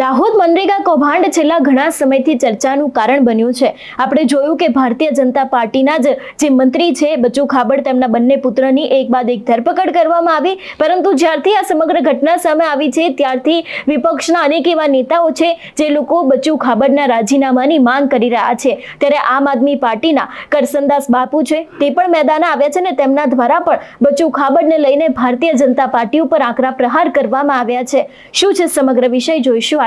દાહોદ મનરેગા કૌભાંડ છેલ્લા ઘણા સમયથી ચર્ચાનું કારણ બન્યું છે. આપણે જોયું કે ભારતીય જનતા પાર્ટીના જ જે મંત્રી છે બચુ ખાબડ, તેમના બંને પુત્રની એક બાદ એક ધરપકડ કરવામાં આવી. પરંતુ જ્યારથી આ સમગ્ર ઘટના સામે આવી છે, ત્યારથી વિપક્ષના અનેક એવા નેતાઓ છે, જે લોકો બચુ ખાબડના રાજીનામાની માંગ કરી રહ્યા છે. ત્યારે આમ આદમી પાર્ટીના કરસનદાસ બાપુ છે, તે પણ મેદાને આવ્યા છે ને તેમના દ્વારા પણ બચુ ખાબડને લઈને ભારતીય જનતા પાર્ટી ઉપર આકરા પ્રહાર કરવામાં આવ્યા છે. શું છે સમગ્ર વિષય? જોઈશું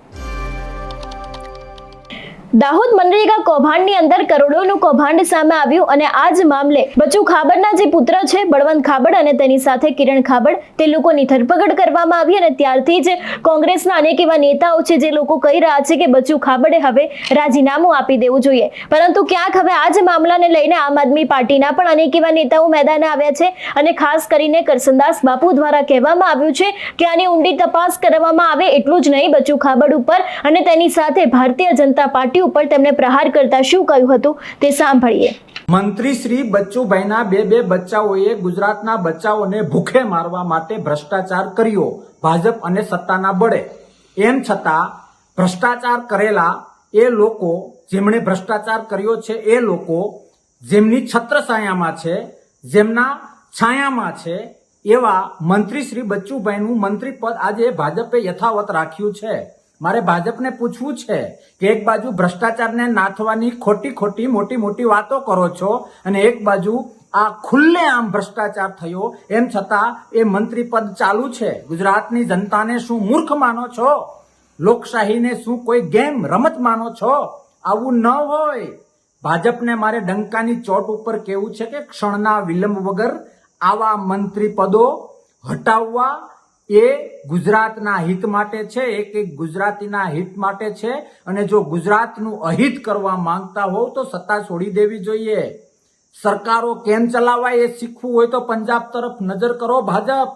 દાહોદ મનરેગા કૌભાંડની અંદર કરોડોનું કૌભાંડ સામે આવ્યું અને આ જ મામલે બચુ ખાબડના જે પુત્ર છે, બળવંત ખાબડ અને તેની સાથે કિરણ ખાબડ, તે લોકોની ધરપકડ કરવામાં આવી અને ત્યારથી જ કોંગ્રેસના અનેક એવા નેતાઓ છે, જે લોકો કહી રહ્યા છે કે બચુ ખાબડે હવે રાજીનામું આપી દેવું જોઈએ. પરંતુ ક્યાંક હવે આ જ મામલાને લઈને આમ આદમી પાર્ટીના પણ અનેક એવા નેતાઓ મેદાને આવ્યા છે અને ખાસ કરીને કરસનદાસ બાપુ દ્વારા કહેવામાં આવ્યું છે કે આની ઊંડી તપાસ કરવામાં આવે એટલું જ નહીં બચુ ખાબડ ઉપર અને તેની સાથે ભારતીય જનતા પાર્ટી ઉપર તેમણે પ્રહાર કરતા શું કહ્યું હતું તે સાંભળીએ. મંત્રી શ્રી બચ્ચુભાઈના બે બે બચ્ચાઓએ ગુજરાતના બચ્ચાઓને ભૂખે મારવા માટે ભ્રષ્ટાચાર કર્યો. ભાજપ અને સત્તાના બળે. એમ છતાં, ભ્રષ્ટાચાર કરેલા એ લોકો, જેમણે ભ્રષ્ટાચાર કર્યો છે એ લોકો, જેમની છત્રછાયામાં છે, જેમના છાયામાં છે, એવા મંત્રી શ્રી બચ્ચુભાઈનું મંત્રી પદ આજે ભાજપે યથાવત રાખ્યું છે. મારે ભાજપને પૂછવું છે કે એક બાજુ ભ્રષ્ટાચારને નાથવાની ખોટી ખોટી મોટી મોટી વાતો કરો છો અને એક બાજુ આ ખુલ્લે આમ ભ્રષ્ટાચાર થયો, એમ છતાં એ મંત્રી પદ ચાલુ છે. ગુજરાતની જનતાને શું મૂર્ખ માનો છો? લોકશાહીને શું કોઈ ગેમ રમત માનો છો? આવું ન હોય. ભાજપને મારે ડંકાની ચોટ ઉપર કેવું છે કે ક્ષણના વિલંબ વગર આવા મંત્રી પદો હટાવવા એ ગુજરાતના હિત માટે છે, એક એક ગુજરાતીના હિત માટે છે. અને જો ગુજરાતનું અહિત કરવા માંગતા હોવ તો સત્તા છોડી દેવી જોઈએ. સરકારો કેમ ચલાવાય એ શીખવું હોય તો પંજાબ તરફ નજર કરો ભાજપ.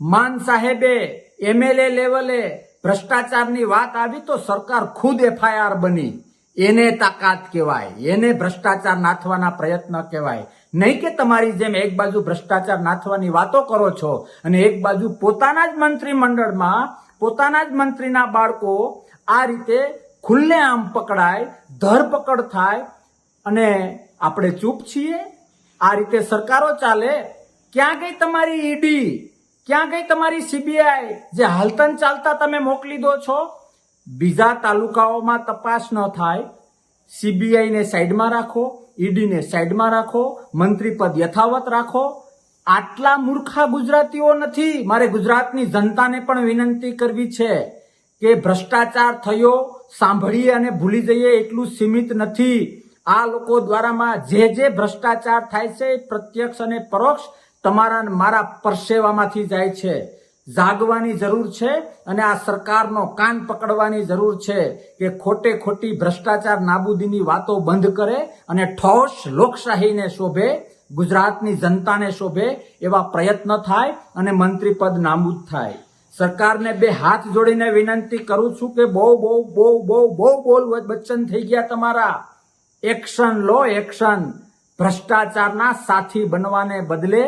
માન સાહેબે એમએલએ લેવલે ભ્રષ્ટાચારની વાત આવી તો સરકાર ખુદ એફઆઈઆર બની. એને તાકાત કહેવાય, એને ભ્રષ્ટાચાર નાથવાના પ્રયત્ન કહેવાય. નહીં કે તમારી જેમ એક બાજુ ભ્રષ્ટાચાર નાથવાની વાતો કરો છો અને એક બાજુ પોતાના જ મંત્રીમંડળમાં પોતાના જ મંત્રીના બાળકો આ રીતે ખુલ્લે આમ પકડાય, ધરપકડ થાય અને આપણે ચૂપ છીએ. આ રીતે સરકારો ચાલે. ક્યાં ગઈ તમારી ઈડી ક્યાં ગઈ તમારી સીબીઆઈ જે હાલતન ચાલતા તમે મોકલી દો છો, બીજા તાલુકાઓમાં તપાસ ન થાય. સીબીઆઈને સાઈડમાં રાખો ઈડીને સાઈડમાં રાખો, મંત્રી પદ યથાવત રાખો. આટલા મૂર્ખા ગુજરાતીઓ નથી. મારે ગુજરાતની જનતાને પણ વિનંતી કરવી છે કે ભ્રષ્ટાચાર થયો, સાંભળીએ અને ભૂલી જઈએ એટલું સીમિત નથી. આ લોકો દ્વારામાં જે જે ભ્રષ્ટાચાર થાય છે, પ્રત્યક્ષ અને પરોક્ષ, તમારા મારા પરસેવામાંથી જાય છે. જાગવાની જરૂર છે અને આ સરકારનો કાન પકડવાની જરૂર છે કે ખોટે ખોટી ભ્રષ્ટાચાર નાબૂદીની વાતો બંધ કરે અને ઠોસ લોકશાહીને શોભે, ગુજરાતની જનતાને શોભે એવા પ્રયત્ન થાય અને મંત્રી પદ નાબૂદ થાય. સરકારને બે હાથ જોડીને વિનંતી કરું છું કે બહુ બહુ બહુ બહુ બહુ બોલ બચ્ચન થઈ ગયા તમારા. એક્શન લો, એક્શન. ભ્રષ્ટાચારના સાથી બનવાને બદલે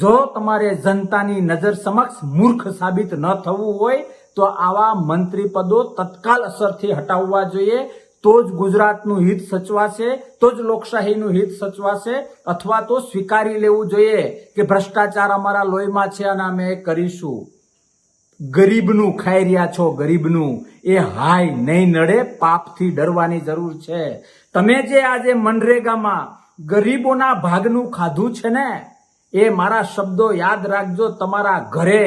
જો તમારે જનતાની નજર સમક્ષ મૂર્ખ સાબિત ન થવું હોય, તો આવા મંત્રી પદો તત્કાલ અસરથી હટાવવા જોઈએ. તો જ ગુજરાતનું હિત સચવાશે, તો જ લોકશાહીનું હિત સચવાશે, અથવા તો સ્વીકારી લેવું જોઈએ કે ભ્રષ્ટાચાર અમારા લોહીમાં છે અને અમે એ કરીશું. ગરીબનું ખાઈ રહ્યા છો ગરીબનું, એ હાય નહીં નડે, પાપથી ડરવાની જરૂર છે. તમે જે આજે મનરેગામાં ગરીબોના ભાગનું ખાધું છે ને એ મારા શબ્દો યાદ રાખજો, તમારા ઘરે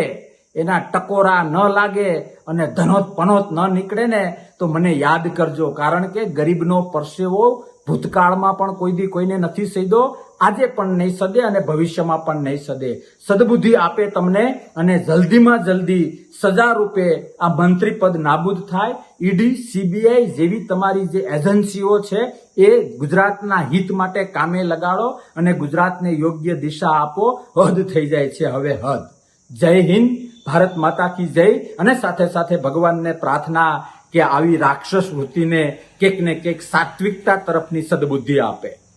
એના ટકોરા ન લાગે અને ધનોત પનોત ન નીકળે ને, તો મને યાદ કરજો. કારણ કે ગરીબનો પરસેવો ભૂતકાળમાં પણ કોઈ દી કોઈને નથી સદ્યો આજે પણ નહીં સદે અને ભવિષ્યમાં પણ નહીં સદે. સદબુદ્ધિ આપે તમને અને જલ્દીમાં જલ્દી સજા રૂપે આ મંત્રી પદ નાબૂદ થાય. ઈડી, સીબીઆઈ જેવી તમારી જે એજન્સીઓ છે, એ ગુજરાતના હિત માટે કામે લગાડો અને ગુજરાતને યોગ્ય દિશા આપો. હદ થઈ જાય છે હવે હદ. જય હિન્દ, ભારત માતા કી જય. અને સાથે સાથે ભગવાનને પ્રાર્થના કે આવી રાક્ષસ વૃત્તિને કેક ને કેક સાત્વિકતા તરફની સદબુદ્ધિ આપે.